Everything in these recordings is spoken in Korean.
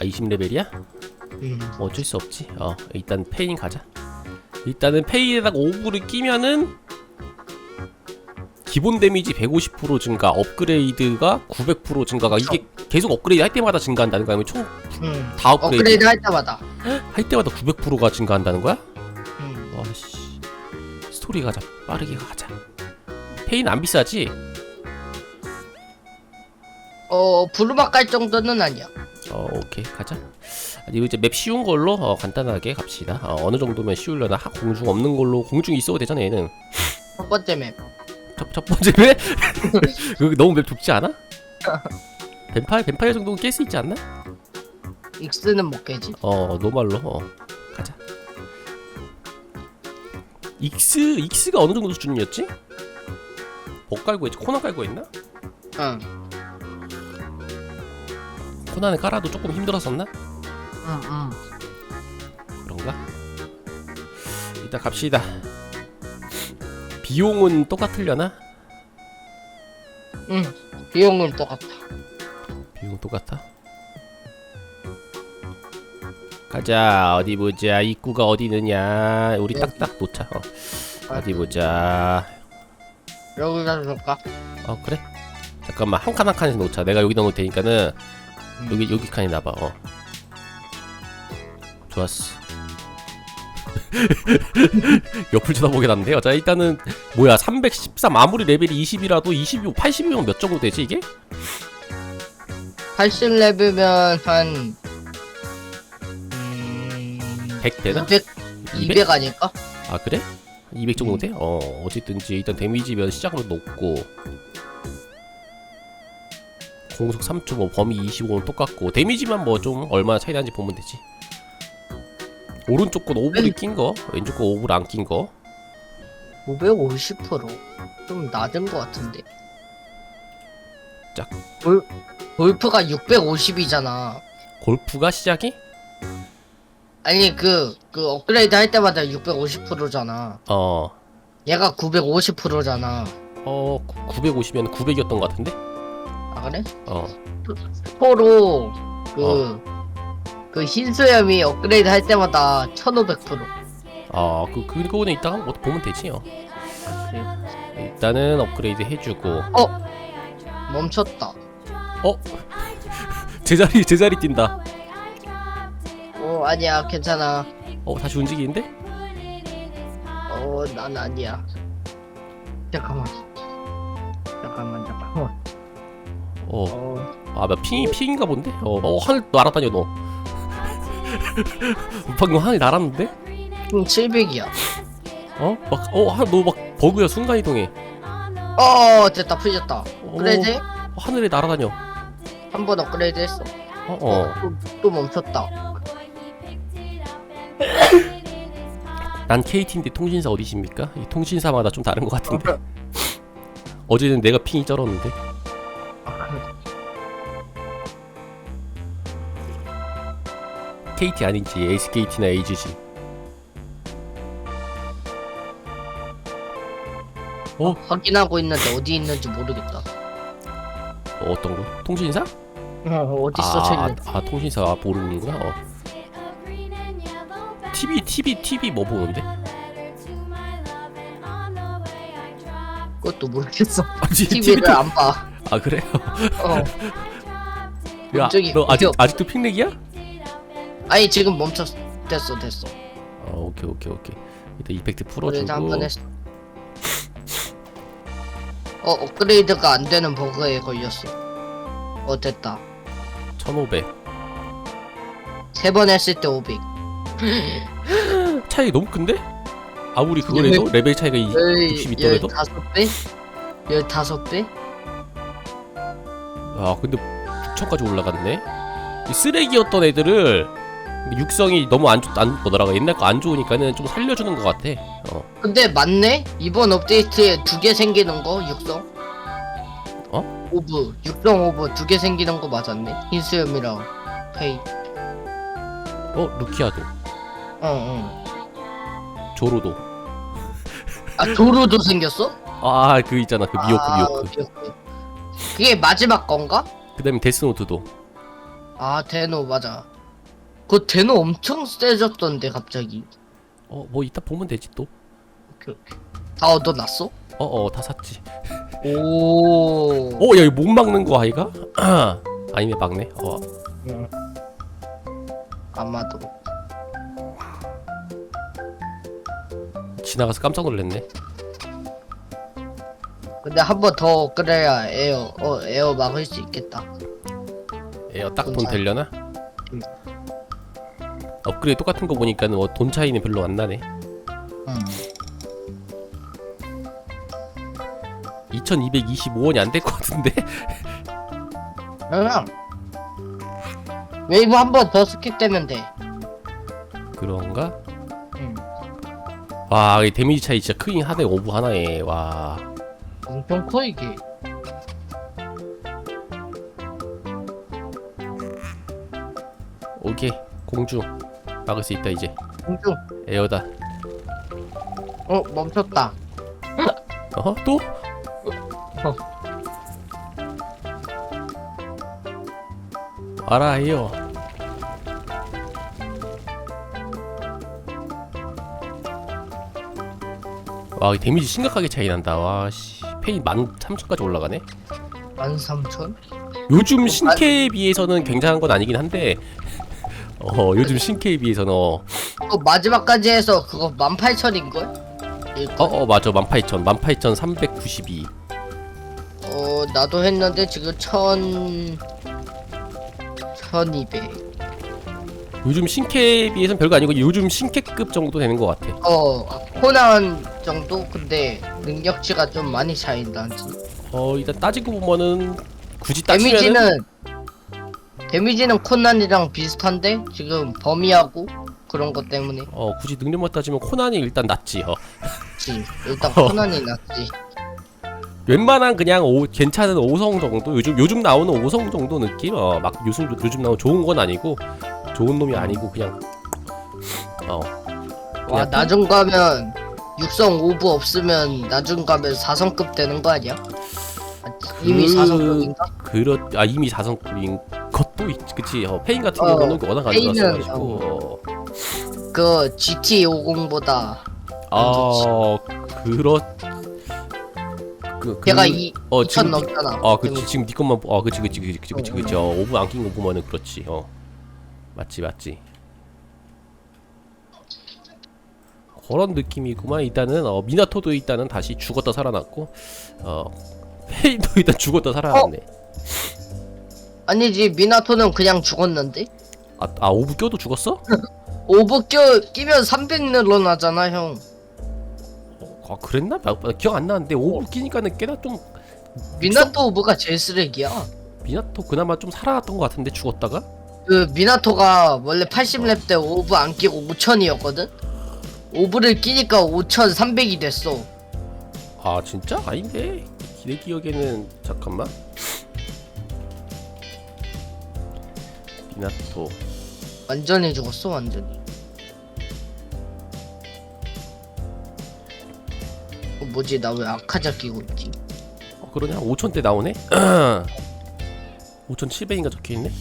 아 20레벨이야? 음. 어쩔 수 없지 어 일단 페인 가자 일단은 페인에다가 오브를 끼면은 기본 데미지 150% 증가 업그레이드가 900% 증가가 이게 계속 업그레이드 할 때마다 증가한다는 거야 아니면 총다 음. 업그레이드, 업그레이드 할 때마다. 할 때마다 900%가 증가한다는 거야? 음. 와씨 스토리 가자 빠르게 가자 페인 안 비싸지? 어 부르막 갈 정도는 아니야. 어 오케이 가자 이제 맵 쉬운 걸로 어, 간단하게 갑시다 어, 어느 정도면 쉬우려나 하, 공중 없는 걸로 공중 있어도 되잖아 얘는 첫 번째 맵. 첫, 첫 번째 맵? 그거 너무 맵 좁지 않아? 뱀파이어 뱀파이어 정도는 깰 수 있지 않나? 익스는 못 깨지. 어 노말로 어 가자 익스 익스가 어느 정도 수준이었지? 복 깔고 했지 코너 깔고 했나? 응. 코너는 깔아도 조금 힘들었었나? 응, 응. 그런가? 일단 갑시다. 비용은 똑같으려나? 응. 비용은 똑같아. 비용 똑같아? 가자 어디 보자 입구가 어디 있느냐 우리 여기. 딱딱 놓자 어. 어디 보자 여기다 줄까? 어 그래 잠깐만 한 칸 한 칸에서 놓자 내가 여기다 놓을 테니까는 음. 여기 여기 칸에 놔봐 어 좋았어 옆을 쳐다보게 났는데요 자 일단은 뭐야 313 아무리 레벨이 20이라도 20이면 80이면 몇 정도 되지 이게? 80레벨면 한 음... 100 되나? 200, 200? 200 아닐까? 아 그래? 200 정도 음. 돼? 어 어쨌든지 일단 데미지면 시작으로 높고 공속 3.5 범위 25는 똑같고 데미지만 뭐 좀 얼마나 차이 나는지 보면 되지 오른쪽 건 음. 낀거 왼쪽 건 오브를 안 낀거 550%좀 낮은 것 같은데. 짝. 골, 골프가 650이잖아. 골프가 시작이? 아니 그, 그 업그레이드 할 때마다 650%잖아. 어, 얘가 950%잖아. 어 950이면 900이었던 것 같은데? 아 그래? 어, 서로 그, 그 흰수염이 업그레이드 할 때마다 1500%. 어, 그 그거는 이따가 뭐 보면 되지. 어. 일단은 업그레이드 해주고, 멈췄다. 어, 제자리 제자리 뛴다. 어 아니야 괜찮아. 어, 다시 움직이는데? 어 난 아니야. 잠깐만. 잠깐만 잠깐만. 어, 어 아, 나 핑이 핑인가 본데? 어, 어 하늘 날아다녀 너. 방금 하늘 날았는데? 총 700이야. 어, 막, 어, 너막 버그야 순간 이동해. 어 됐다 풀렸다. 어, 업그레이드 해? 하늘에 날아다녀. 한 번 업그레이드 했어. 어, 어. 또, 또 멈췄다. 난 KT인데 통신사 어디십니까? 이 통신사마다 좀 다른 것 같은데. 어제는 내가 핑이 쩔었는데. KT 아닌지 SKT나 AGG. 어? 확인하고 있는데 어디 있는지 모르겠다. 어, 어떤 거? 통신사? 어, 어디 써져 아, 있는지. 아, 아 통신사 모르는구나. 어. TV TV TV 뭐 보는데? 그것도 모르겠어. 아, 지- TV를 안 봐. 아 그래? 어. 야, 갑자기 너 아직 어디- 아직도 핑렉이야? 아니 지금 멈췄. 됐어 됐어. 아 오케이 오케이 오케이. 일단 이펙트 풀어주고. 한번 했어. 어 업그레이드가 안 되는 버그에 걸렸어. 어 됐다. 1500. 세 번 했을 때 500. 차이 너무 큰데? 아무리 그거래도 레벨 차이가 이, 60 있더라도? 15배? 15배? 아 근데 6천까지 올라갔네. 이 쓰레기였던 애들을 육성이 너무 안, 좋, 안 뭐더라고 옛날 거 안 좋으니까는 좀 살려주는 것 같아. 어. 근데 맞네? 이번 업데이트에 두 개 생기는 거 육성? 어? 오브 육성 오브 두 개 생기는 거 맞았네 흰수염이랑 페이 어 루키아도 어어 조로도. 아 도로도 생겼어? 아 그 있잖아 그 미호크 아, 미호크. 미호크. 그게 마지막 건가? 그 다음에 데스노트도. 아 데노 맞아. 그 데노 엄청 세졌던데 갑자기. 어 뭐 이따 보면 되지 또? 오케이 오케이. 다 얻어놨어? 어어 다 샀지. 오. 어야 이거 못 막는 거 아이가? 아니네 막네. 어. 아마도. 지나가서 깜짝 놀랐네 근데 한 번더 그래야 에어 어 에어 막을 수 있겠다 에어 딱돈 돈 차- 되려나? 응. 업그레이드 똑같은 거 보니까는 뭐돈 차이는 별로 안 나네 음 2225원이 안 될 것 같은데? 그냥 웨이브 한 번 더 스킵되면 돼 그런가? 음. 와, 이 데미지 차이 진짜 크긴 하네, 오브 하나에. 와. 엄청 커 이게 오케이. 공주. 막을 수 있다, 이제. 공중 에어다. 어 멈췄다 어? 또? 어. 와라, 에어. 와, 이 데미지 심각하게 차이 난다. 와, 씨. 페인 13,000까지 올라가네. 13,000? 요즘 신캐에 비해서는 굉장한 건 아니긴 한데. 어 요즘 신캐에 비해서는 어, 그 마지막까지 해서 그거 18,000인걸? 어, 어 맞아. 18,000 18,392 어 나도 했는데 지금 1,000... 1200 요즘 신캐에 비해서는 별거 아니고 요즘 신캐급 정도 되는 것 같아. 어 코난 정도? 근데 능력치가 좀 많이 차이나지 어 일단 따지고 보면은 굳이 따지면은 데미지는 데미지는 코난이랑 비슷한데? 지금 범위하고 그런 것 때문에. 어 굳이 능력만 따지면 코난이 일단 낫지 어. 그치. 일단 어. 코난이 낫지. 웬만한 그냥 오, 괜찮은 5성 정도? 요즘 요즘 나오는 5성 정도 느낌? 어 막 요즘 요즘 나오는 좋은 건 아니고 좋은 놈이 아니고 그냥 어 와 나중 가면 육성 오브 없으면 나중 가면 4성급 되는 거 아니야? 아, 이미 그- 4성급인가? 그렇 아 이미 4성급인 것도 있 그치? 어 페인 같은 어, 경우는 워낙 안 페인은, 좋았어가지고. 그 GT50보다 아 그렇 그, 그 걔가 이 어 2000 지금 니- 넘잖아. 어 그치. 지금 니 것만 보- 어 그치 그치 그치 그치 그치. 어, 그치 어 5분 안낀거 보면은 그렇지. 어. 맞지 맞지 그런 느낌이구만. 일단은 어 미나토도 일단은 다시 죽었다 살아났고 어 페인도 일단 죽었다 살아났네. 아니지 미나토는 그냥 죽었는데? 아, 아 오브 껴도 죽었어? 오브 껴 끼면 300 늘어나잖아 형. 아 그랬나? 나, 나 기억 안 나는데 오브 끼니까는 꽤나 좀 미나토 오브가 제일 쓰레기야. 미나토 그나마 좀 살아났던 것 같은데 죽었다가? 그 미나토가 원래 80렙 때 오브 안 끼고 5000이었거든 오브를 끼니까 5300이 됐어. 아 진짜? 아닌데? 내 기억에는 잠깐만. 미나토. 완전히 죽었어 완전히. 어, 뭐지? 나 왜 아카자 끼고 있지? 어 그러냐? 5천대 나오네? 5,700인가 적혀있네?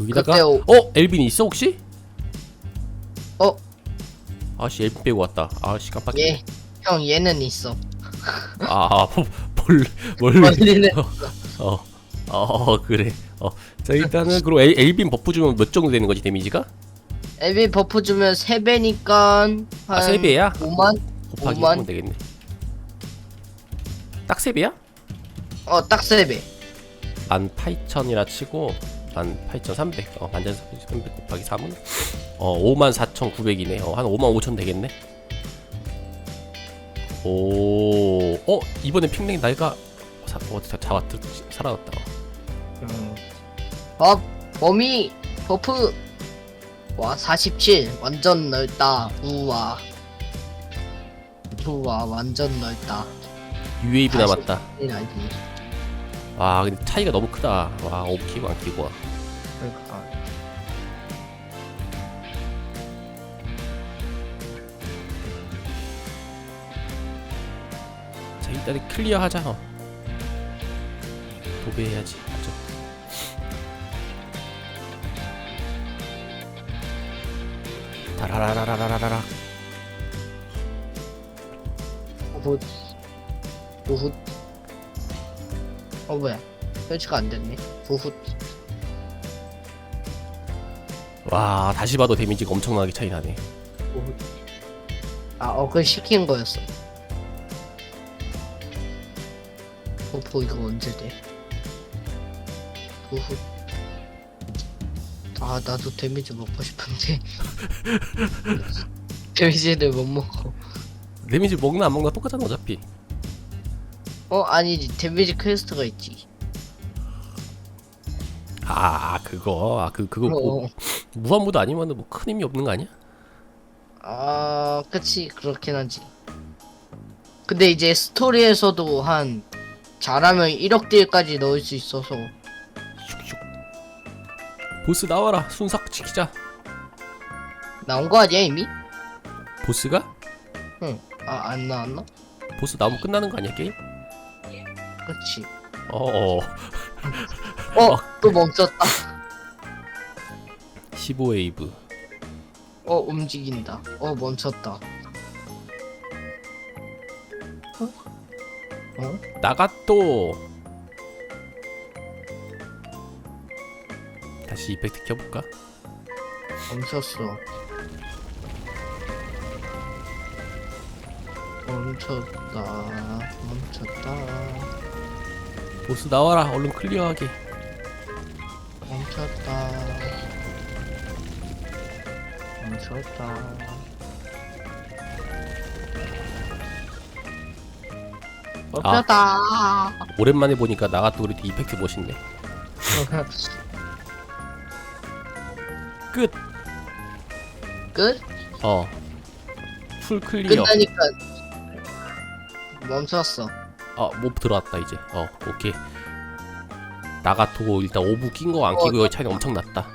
여기다가? 그때 오- 어? 엘빈이 있어 혹시? 어? 아씨 엘빈 빼고 왔다 아씨 깜빡이 얘 형 얘는 있어 아, 뭘, 뭘, 멀리는 어, 어, 그래. 어, 자 일단은 그럼 엘, 엘빈 버프 주면 몇 정도 되는 거지 데미지가? 에비 버프 주면 3배니까 한 아, 세 배야? 5만? 곱하기 오만? 하면 되겠네. 딱세 배야? 어 딱 3배 18,000이라 치고 18,300. 어, 18,300 곱하기 3은 어, 54,900이네. 어, 한55,000 되겠네. 오, 어, 이번에 핑랭 나이가 사, 어, 자, 잡았다. 살아났다. 어 범위 버프 와 47 완전 넓다 우와 우와 완전 넓다 UAV 남았다. 와, 근데 차이가 너무 크다. 와, 오키고 안 키고 와. 그러니까 일단 클리어하자 어. 도배해야지 맞죠? 다라라라라라라 오훗 오훗 어 뭐야. 설치가 안 됐네. 오훗 와 다시 봐도 데미지가 엄청나게 차이 나네. 오훗 아어 그 시킨 거였어. 포포 이거 언제 돼? 우훗 아 나도 데미지 먹고 싶은데. 데미지를 못 먹어 데미지 먹나 안 먹나? 똑같잖아 어차피 어 아니지 데미지 퀘스트가 있지. 아 그거. 아 그 그거 뭐 어. 무한무도 아니면은 뭐 큰 의미 없는 거 아니야? 아, 그치, 그렇긴 하지. 근데 이제 스토리에서도 한, 잘하면 1억 딜까지 넣을 수 있어서. 보스 나와라 순삭 지키자 나온 거 아니야, 이미? 보스가? 응. 아, 안 나왔나? 보스 나오면 끝나는 거 아니야 게임? 그치. 어어 어, 또 멈췄다. 15웨이브 어, 움직인다. 어, 멈췄다. 어? 나가또 다시 이펙트 켜볼까? 멈췄어. 멈췄다. 멈췄다. 보스 나와라 얼른 클리어하게 멈췄다. 멈췄다. 멈췄다. 오랜만에 보니까 나가또 우리 이펙트 멋있네 끝! 끝? 어. 풀 클리어. 끝나니까 멈췄어. 어, 몹 들어왔다 이제. 어, 오케이. 나가토 일단 오브 낀 거 안 어, 끼고 차이 엄청 났다.